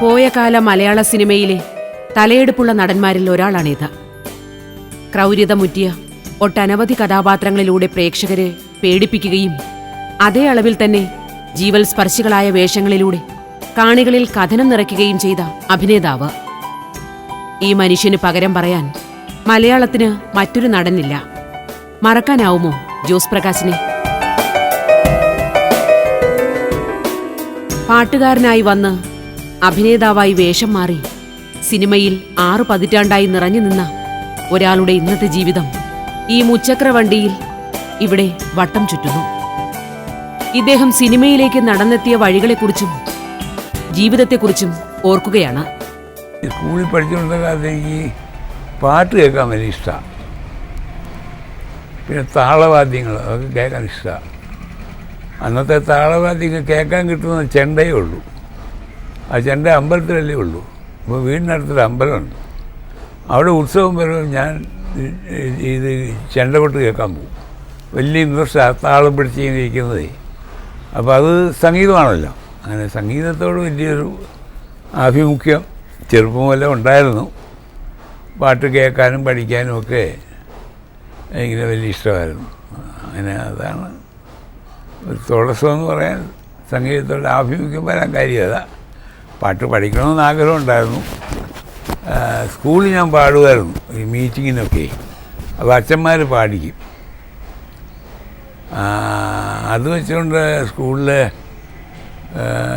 പോയ കാല മലയാള സിനിമയിലെ തലയെടുപ്പുള്ള നടന്മാരിൽ ഒരാളാണിത്. ക്രൗര്യതമുറ്റിയ ഒട്ടനവധി കഥാപാത്രങ്ങളിലൂടെ പ്രേക്ഷകരെ പേടിപ്പിക്കുകയും അതേ അളവിൽ തന്നെ ജീവൽ സ്പർശികളായ വേഷങ്ങളിലൂടെ കാണികളിൽ കഥനം നിറയ്ക്കുകയും ചെയ്ത അഭിനേതാവ്. ഈ മനുഷ്യന് പകരം പറയാൻ മലയാളത്തിന് മറ്റൊരു നടനില്ല. മറക്കാനാവുമോ ജോസ് പ്രകാശിനെ? പാട്ടുകാരനായി വന്ന് അഭിനേതാവായി വേഷം മാറി. സിനിമയിൽ ആറു പതിറ്റാണ്ടായി നിറഞ്ഞു നിന്ന ഒരാളുടെ ഇന്നത്തെ ജീവിതം ഈ മുച്ചക്ര വണ്ടിയിൽ ഇവിടെ വട്ടം ചുറ്റുന്നു. ഇദ്ദേഹം സിനിമയിലേക്ക് നടന്നെത്തിയ വഴികളെക്കുറിച്ചും ജീവിതത്തെക്കുറിച്ചും ഓർക്കുകയാണ്. സ്കൂളിൽ പഠിച്ചുകൊണ്ട എനിക്ക് പാട്ട് കേൾക്കാൻ വലിയ ഇഷ്ടമാണ്. പിന്നെ താളവാദ്യങ്ങൾ അതൊക്കെ കേൾക്കാൻ ഇഷ്ടമാണ്. അന്നത്തെ താളവാദ്യങ്ങൾ കേൾക്കാൻ കിട്ടുന്ന ചെണ്ടയേ ഉള്ളൂ. ആ എന്റെ അമ്പലത്തിലല്ലേ ഉള്ളൂ. അപ്പോൾ വീടിനടുത്തൊരു അമ്പലമുണ്ട്. അവിടെ ഉത്സവം വരുമ്പോൾ ഞാൻ ഇത് ചെണ്ട കൊട്ട് കേൾക്കാൻ പോകും. വലിയ ഇൻട്രസ്റ്റ് താളം പിടിച്ച് ഇരിക്കുന്നതേ. അപ്പോൾ അത് സംഗീതമാണല്ലോ. അങ്ങനെ സംഗീതത്തോട് വലിയൊരു ആഭിമുഖ്യം ചെറുപ്പം മുതലേ ഉണ്ടായിരുന്നു. പാട്ട് കേൾക്കാനും പഠിക്കാനും ഒക്കെ എനിക്ക് വലിയ ഇഷ്ടമായിരുന്നു. അങ്ങനെ അതാണ് ഒരു എന്ന് പറയാൻ സംഗീതത്തോട് ആഭിമുഖ്യം വരാൻ കാര്യം അതാ. പാട്ട് പഠിക്കണമെന്ന് ആഗ്രഹം ഉണ്ടായിരുന്നു സ്കൂളിൽ ഞാൻ പാടുമായിരുന്നു ഈ മീറ്റിങ്ങിനൊക്കെ. അപ്പോൾ അച്ഛന്മാർ പാടിക്കും. അത് വെച്ചുകൊണ്ട് സ്കൂളിലെ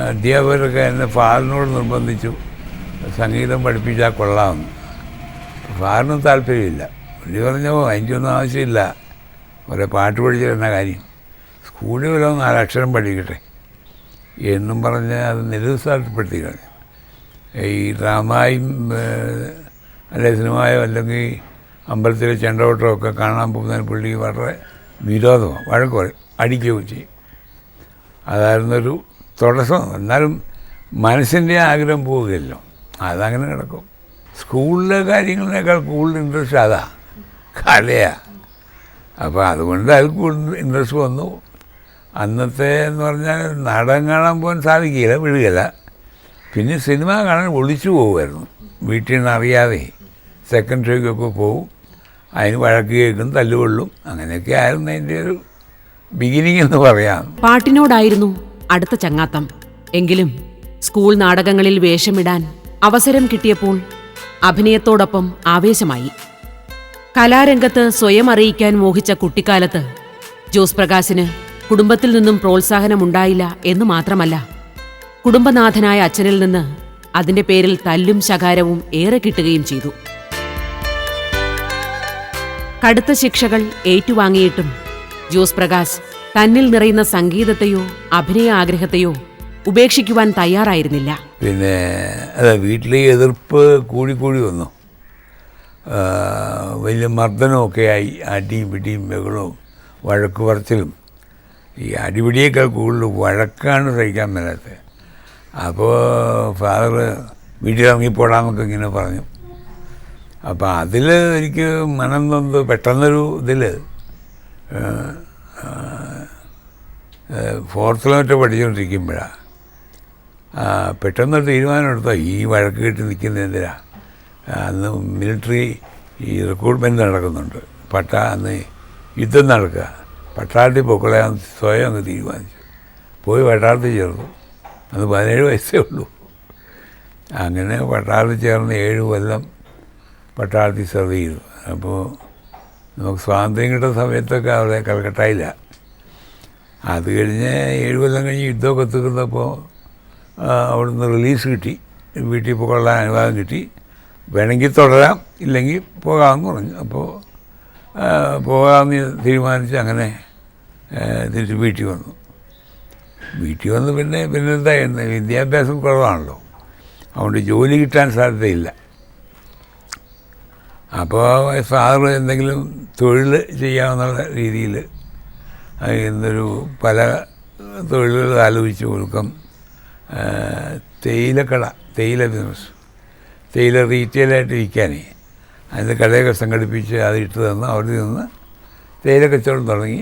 അധ്യാപകരൊക്കെ എന്നെ ഫാറിനോട് നിർബന്ധിച്ചു. സംഗീതം പഠിപ്പിച്ചാൽ കൊള്ളാമെന്ന്. ഫാറിനും താല്പര്യമില്ല. പുള്ളി പറഞ്ഞോ അതിന്റെ ഒന്നും ആവശ്യമില്ല. കുറേ പാട്ട് പഠിച്ചിരുന്ന കാര്യം. സ്കൂളിൽ വല്ലതും നാലക്ഷരം പഠിക്കട്ടെ. എന്നും പറഞ്ഞ് അത് നിരുത്സാഹപ്പെടുത്തി കളഞ്ഞു ഈ ഡ്രാമയും അല്ലെ സിനിമയോ അല്ലെങ്കിൽ അമ്പലത്തിലെ ചെണ്ടോട്ടമോ ഒക്കെ കാണാൻ പോകുന്നതിന് പുള്ളി വളരെ വിരോധമാണ് വഴക്ക് പറയും അടിക്കുകയും ചെയ്യും. അതായിരുന്നൊരു തടസ്സം. എന്നാലും മനസ്സിന്റെ ആഗ്രഹം പോവുകയല്ലോ. അതങ്ങനെ കിടക്കും സ്കൂളിലെ കാര്യങ്ങളിനേക്കാൾ കൂടുതൽ ഇൻട്രസ്റ്റ് അതാ. കലയാ. അപ്പോൾ അതുകൊണ്ട് അത് കൂടുതൽ ഇൻട്രസ്റ്റ് വന്നു. അന്നത്തെ എന്ന് പറഞ്ഞാൽ നാടകം കാണാൻ പോകാൻ സാധിക്കില്ല വിടുകയില്ല പിന്നെ സിനിമ കാണാൻ ഒളിച്ചു പോകുമായിരുന്നു. വീട്ടിൽ നിന്ന് അറിയാതെ സെക്കൻഡ് ഷോയ്ക്കൊക്കെ പോകും. അതിന് വഴക്ക് കേൾക്കും തല്ലുകൊള്ളും. അങ്ങനെയൊക്കെ ആയിരുന്നു അതിന്റെ ഒരു ബിഗിനിങ് എന്ന് പറയാം. പാട്ടിനോടായിരുന്നു അടുത്ത ചങ്ങാത്തം. എങ്കിലും സ്കൂൾ നാടകങ്ങളിൽ വേഷമിടാൻ അവസരം കിട്ടിയപ്പോൾ അഭിനയത്തോടൊപ്പം ആവേശമായി. കലാരംഗത്ത് സ്വയം അറിയിക്കാൻ മോഹിച്ച കുട്ടിക്കാലത്ത് ജോസ് പ്രകാശിന് കുടുംബത്തിൽ നിന്നും പ്രോത്സാഹനം ഉണ്ടായില്ല എന്ന് മാത്രമല്ല. കുടുംബനാഥനായ അച്ഛനിൽ നിന്ന് അതിന്റെ പേരിൽ തല്ലും ശകാരവും ഏറെ കിട്ടുകയും ചെയ്തു. കടുത്ത ശിക്ഷകൾ ഏറ്റുവാങ്ങിയിട്ടും ജോസ് പ്രകാശ് തന്നിൽ നിറയുന്ന സംഗീതത്തെയോ അഭിനയ ആഗ്രഹത്തെയോ ഉപേക്ഷിക്കുവാൻ തയ്യാറായിരുന്നില്ല. പിന്നെ അതെ വീട്ടിലെ എതിർപ്പ് കൂടി കൂടി വന്നു. വലിയ മർദ്ദനമൊക്കെ ആയി അടിയും പിടിയും ബഹളവും വഴക്കു പറച്ചിലും ഈ അടിപിടിയൊക്കെ കൂടുതൽ വഴക്കാണ് സഹിക്കാൻ മേലാത്തത്. അപ്പോൾ ഫാദർ വീട്ടിലിറങ്ങിപ്പോടാന്നൊക്കെ ഇങ്ങനെ പറഞ്ഞു. അപ്പോൾ അതിൽ എനിക്ക് മനം തന്നത് പെട്ടെന്നൊരു ഇതിൽ ഫോർത്തിലോട്ട് പഠിച്ചുകൊണ്ടിരിക്കുമ്പോഴാണ് പെട്ടെന്നൊരു തീരുമാനം എടുത്തോ ഈ വഴക്ക് കിട്ടി നിൽക്കുന്ന എന്തിനാ അന്ന് മിലിറ്ററി ഈ റിക്രൂട്ട്മെന്റ് നടക്കുന്നുണ്ട്. പട്ട അന്ന് യുദ്ധം നടക്കുക. പട്ടാളത്തിൽ പൊക്കളയാൻ സ്വയം അങ്ങ് തീരുമാനിച്ചു. പോയി പട്ടാളത്തിൽ ചേർന്നു. അന്ന് പതിനേഴ് വയസ്സേ ഉള്ളൂ. അങ്ങനെ പട്ടാളത്തിൽ ചേർന്ന് ഏഴ് കൊല്ലം പട്ടാളത്തിൽ സെർവ് ചെയ്തു. അപ്പോൾ നമുക്ക് സ്വാതന്ത്ര്യം കിട്ടുന്ന സമയത്തൊക്കെ അവിടെ കൽക്കട്ടയില്ല അത് കഴിഞ്ഞ് ഏഴ് കൊല്ലം കഴിഞ്ഞ് യുദ്ധമൊക്കെ തീർന്നപ്പോൾ അവിടുന്ന് റിലീസ് കിട്ടി. വീട്ടിൽ പോകാനുള്ള അനുവാദം കിട്ടി. വേണമെങ്കിൽ തുടരാം ഇല്ലെങ്കിൽ പോകാമെന്ന് പറഞ്ഞു. അപ്പോൾ പോകാമെന്ന് തീരുമാനിച്ച് അങ്ങനെ തിരിച്ച് വീട്ടിൽ വന്നു. വീട്ടിൽ വന്ന് പിന്നെ പിന്നെ എന്താ വിദ്യാഭ്യാസം കുറവാണല്ലോ. അതുകൊണ്ട് ജോലി കിട്ടാൻ സാധ്യതയില്ല. അപ്പോൾ ഫാദർ എന്തെങ്കിലും തൊഴിൽ ചെയ്യാമെന്നുള്ള രീതിയിൽ എന്നൊരു പല തൊഴിലുകൾ ആലോചിച്ച് കൊടുക്കും തേയിലക്കട തേയില ബിസിനസ്. തേയില റീറ്റെയിലായിട്ട് വിൽക്കാനേ അതിന്റെ കടയൊക്കെ സംഘടിപ്പിച്ച് അത് ഇട്ട് തന്ന് അവിടെ നിന്ന് തേയില കച്ചവടം തുടങ്ങി.